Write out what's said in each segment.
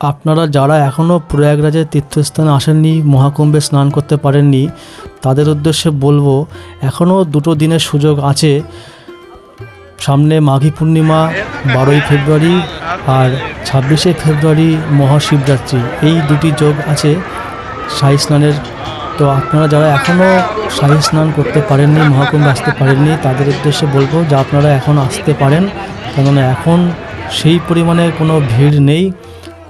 আপনারা যারা এখনও প্রয়াগরাজের তীর্থস্থানে আসেননি, মহাকুম্ভে স্নান করতে পারেননি, তাদের উদ্দেশ্যে বলব, এখনও দুটো দিনের সুযোগ আছে। সামনে মাঘী পূর্ণিমা, বারোই ফেব্রুয়ারি আর ছাব্বিশে ফেব্রুয়ারি মহাশিবরাত্রি। এই দুটি যোগ আছে শাহী স্নানের। তো আপনারা যারা এখনও শাহী স্নান করতে পারেননি, মহাকুম্ভে আসতে পারেননি, তাদের উদ্দেশ্যে বলব যে আপনারা এখন আসতে পারেন। কেননা এখন সেই পরিমাণে কোনো ভিড় নেই।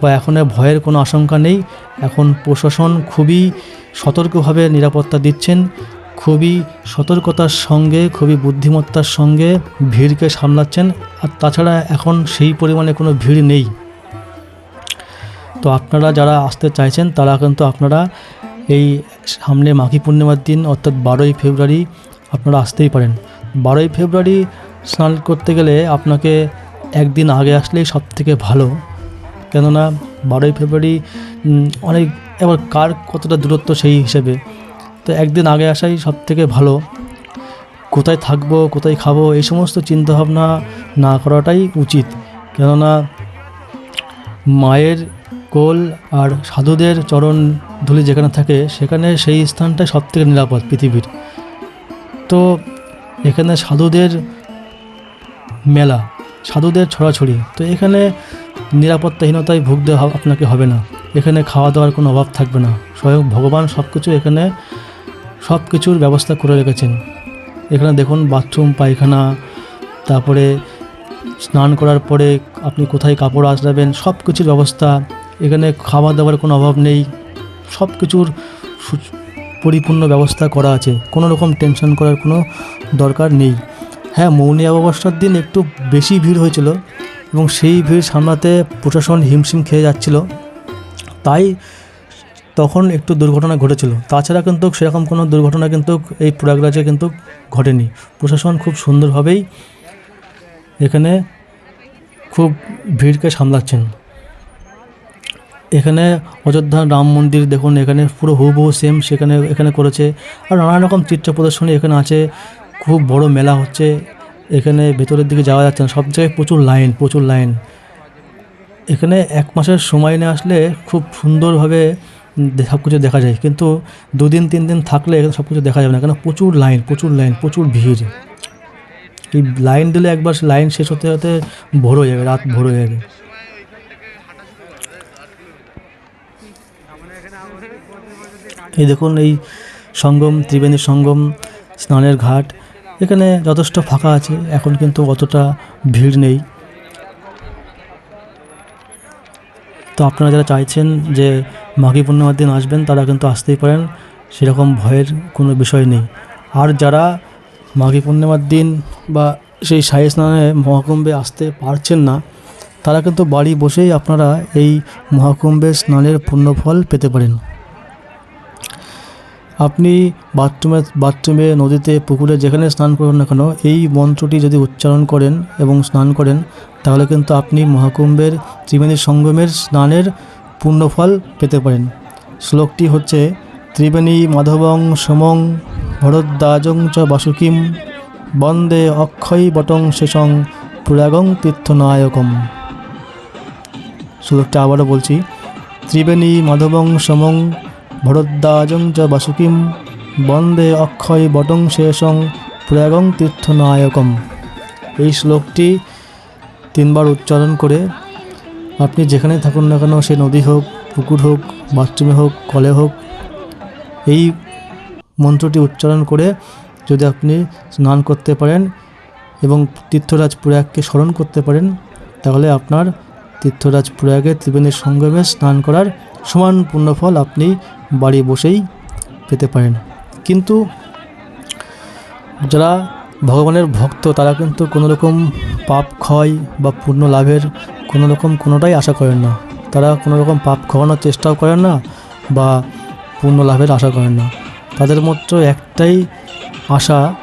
বা এখন ভয়ের কোনো আশঙ্কা নেই। এখন প্রশাসন খুবই সতর্কভাবে নিরাপত্তা দিচ্ছেন। খুবই সতর্কতার সঙ্গে, খুবই বুদ্ধিমত্তার সঙ্গে ভিড়কে সামলাচ্ছেন। আর তাছাড়া এখন সেই পরিমাণে কোনো ভিড় নেই। তো আপনারা যারা আসতে চাইছেন, তারা কিন্তু আপনারা এই সামনে মাঘী পূর্ণিমার দিন, অর্থাৎ বারোই ফেব্রুয়ারি আপনারা আসতেই পারেন। বারোই ফেব্রুয়ারি স্নান করতে গেলে আপনাকে একদিন আগে আসলেই সব থেকে ভালো। কেননা বারোই ফেব্রুয়ারি অনেক, এবার কার কতটা দূরত্ব সেই হিসেবে? তো একদিন আগে আসাই সব থেকে ভালো। কোথায় থাকব, কোথায় খাব, এই সমস্ত চিন্তাভাবনা না করাটাই উচিত। কেননা মায়ের কোল আর সাধুদের চরণ ধুলি যেখানে থাকে, সেখানে সেই স্থানটাই সব থেকে নিরাপদ পৃথিবীর। তো এখানে সাধুদের মেলা, সাধুদের ছড়াছড়ি। তো এখানে নিরাপত্তাহীনতায় ভুগতে আপনাকে হবে না। এখানে খাওয়া দাওয়ার কোনো অভাব থাকবে না। স্বয়ং ভগবান সব কিছু এখানে সব কিছুর ব্যবস্থা করে রেখেছেন। এখানে দেখুন, বাথরুম, পায়খানা, তারপরে স্নান করার পরে আপনি কোথায় কাপড় আঁচড়াবেন সব কিছুর ব্যবস্থা। এখানে খাওয়া দাওয়ার কোনো অভাব নেই। সব কিছুর পরিপূর্ণ ব্যবস্থা করা আছে। কোনো রকম টেনশন করার কোনো দরকার নেই। হ্যাঁ মৌনী অমাবস্যার দিন একটু বেশি ভিড় হয়েছিল। এবং সেই ভিড় সামলাতে প্রশাসন হিমশিম খেয়ে যাচ্ছিল। তাই তখন একটু দুর্ঘটনা ঘটেছিল। তাছাড়া কিন্তু সেরকম কোনো দুর্ঘটনা কিন্তু এই প্রয়াগরাজে কিন্তু ঘটেনি। প্রশাসন খুব সুন্দরভাবেই এখানে খুব ভিড়কে সামলাচ্ছেন। এখানে অযোধ্যা রাম মন্দির দেখুন, এখানে পুরো হুবহু সেম সেখানে, এখানে করেছে। আর নানা রকম চিত্র প্রদর্শনী এখানে আছে। খুব বড় মেলা হচ্ছে। এখানে ভেতরের দিকে যাওয়া যাচ্ছে না। সব জায়গায় প্রচুর লাইন প্রচুর লাইন। এখানে এক মাসের সময় নিয়ে আসলে খুব সুন্দরভাবে সব কিছু দেখা যায়। কিন্তু দুদিন, তিন দিন থাকলে এখানে সব কিছু দেখা যাবে না। কেন প্রচুর লাইন প্রচুর লাইন, প্রচুর ভিড়। এই লাইন দিলে একবার লাইন শেষ হতে হতে ভোর হয়ে যাবে, রাত ভোর হয়ে যাবে। এই দেখুন, এই সঙ্গম, ত্রিবেণী সঙ্গম, স্নানের ঘাট। এখানে যথেষ্ট ফাঁকা আছে, এখন কিন্তু অতটা ভিড় নেই। তো আপনারা যারা চাইছেন যে মাঘী পূর্ণিমার দিন আসবেন, তারা কিন্তু আসতেই পারেন, সেরকম ভয়ের কোনো বিষয় নেই। আর যারা মাঘী পূর্ণিমার দিন বা সেই সাই স্নানে মহাকুম্ভে আসতে পারছেন না, তারা কিন্তু বাড়ি বসেই আপনারা এই মহাকুম্ভে স্নানের পুণ্যফল পেতে পারেন। আপনি বাথরুমে বাথরুমে, নদীতে, পুকুরে যেখানে স্নান করুন না কেন, এই মন্ত্রটি যদি উচ্চারণ করেন এবং স্নান করেন, তাহলে কিন্তু আপনি মহাকুম্ভের ত্রিবেণী সঙ্গমের স্নানের পুণ্যফল পেতে পারেন। শ্লোকটি হচ্ছে, ত্রিবেণী মাধবং সমং ভরদ্বাজং চ বাসুকিম, বন্দে অক্ষয় বটং শেষং পুরাগং তীর্থনায়কম। শ্লোকটা আবারও বলছি, ত্রিবেণী মাধবং সমং ভরদ্বাজং চ বাসুকিম বন্দে অক্ষয় বটং শেষং প্রয়াগং তীর্থনায়কম এই শ্লোকটি তিনবার উচ্চারণ করে আপনি যেখানেই থাকুন না কেন, সে নদী হোক, পুকুর হোক, বাথরুমে হোক, কলে হোক, এই মন্ত্রটি উচ্চারণ করে যদি আপনি স্নান করতে পারেন এবং তীর্থরাজ প্রয়াগকে স্মরণ করতে পারেন, তাহলে আপনার তীর্থরাজ প্রয়াগে ত্রিবেণীর সঙ্গমে স্নান করার সমান পুণ্যফল আপনি বাড়ি বসেই পেতে পারেন। কিন্তু যারা ভগবানের ভক্ত, তারা কিন্তু কোনো রকম পাপ ক্ষয় বা পূর্ণ লাভের কোনো রকম কোনোটাই আশা করেন না। তারা কোনো রকম পাপ খাওয়ানোর চেষ্টাও করেন না বা পূর্ণ লাভের আশা করেন না। তাদের মধ্যে একটাই আশা,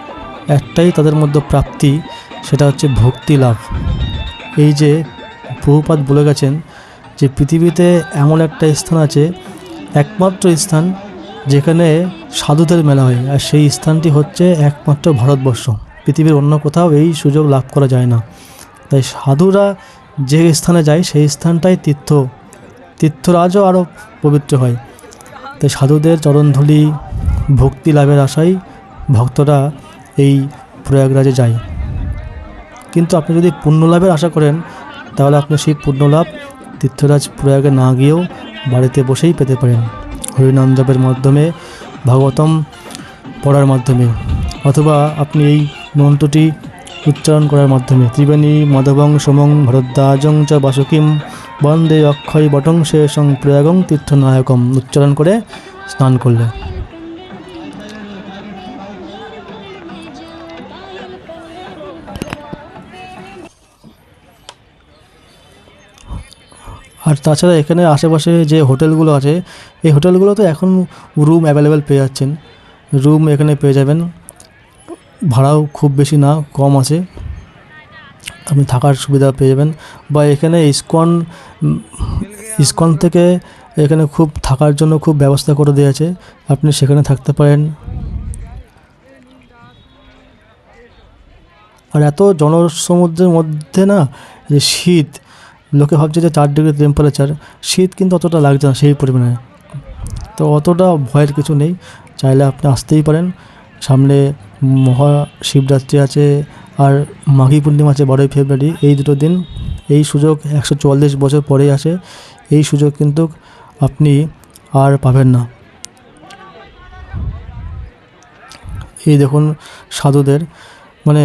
একটাই তাদের মধ্যে প্রাপ্তি, সেটা হচ্ছে ভক্তি লাভ। এই যে বহুপাত বলে গেছেন যে পৃথিবীতে এমন একটা স্থান আছে, একমাত্র স্থান যেখানে সাধুদের মেলা হয়, আর সেই স্থানটি হচ্ছে একমাত্র ভারতবর্ষ। পৃথিবীর অন্য কোথাও এই সুযোগ লাভ করা যায় না। তাই সাধুরা যে স্থানে যায়, সেই স্থানটাই তীর্থ। তীর্থরাজও আরও পবিত্র হয়। তাই সাধুদের চরণধুলি, ভক্তি লাভের আশায় ভক্তরা এই প্রয়াগরাজে যায়। কিন্তু আপনি যদি পুণ্য লাভের আশা করেন, তাহলে আপনি সেই পুণ্যলাভ তীর্থরাজ প্রয়াগে না গিয়েও বাড়িতে বসেই পেতে পারেন। হরিনাম জপের মাধ্যমে, ভাগবতম পড়ার মাধ্যমে, অথবা আপনি এই মন্ত্রটি উচ্চারণ করার মাধ্যমে। ত্রিবেণী, মাধবং, সমং, ভরদ্বাজং চ বাসুকিম, বন্দে অক্ষয় বটং শেষং প্রয়াগং তীর্থনায়কম উচ্চারণ করে স্নান করলে। আর তাছাড়া এখানে আশেপাশে যে হোটেলগুলো আছে, এই হোটেলগুলোতে এখন রুম অ্যাভেলেবেল পেয়ে যাচ্ছেন। রুম এখানে পেয়ে যাবেন। ভাড়াও খুব বেশি না, কম আছে। আপনি থাকার সুবিধা পেয়ে যাবেন। বা এখানে ইস্কন ইস্কন থেকে এখানে খুব থাকার জন্য খুব ব্যবস্থা করে দিয়েছে আপনি সেখানে থাকতে পারেন। আর এত জনসমুদ্রের মধ্যে না, যে শীত লোকে ভাবছে যে চার ডিগ্রি টেম্পারেচার শীত কিন্তু অতটা লাগছে না সেই পরিমাণে। তো অতটা ভয়ের কিছু নেই, চাইলে আপনি আসতেই পারেন। সামনে মহা শিবরাত্রি আছে আর মাঘী পূর্ণিমা আছে বারোই ফেব্রুয়ারি, এই দুটো দিন। এই সুযোগ একশো চুয়াল্লিশ বছর পরেই আসে। এই সুযোগ কিন্তু আপনি আর পাবেন না। এই দেখুন সাধুদের মানে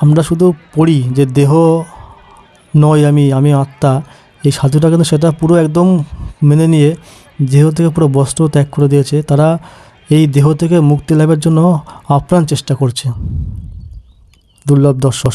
আমরা শুধু পড়ি যে দেহ নয়, আমি আমি আত্মা। এই সাধুটা কিন্তু সেটা পুরো একদম মেনে নিয়ে দেহ থেকে পুরো বস্ত্র ত্যাগ করে দিয়েছে। তারা এই দেহ থেকে মুক্তি লাভের জন্য আপ্রাণ চেষ্টা করছে। দুর্লভ দর্শক।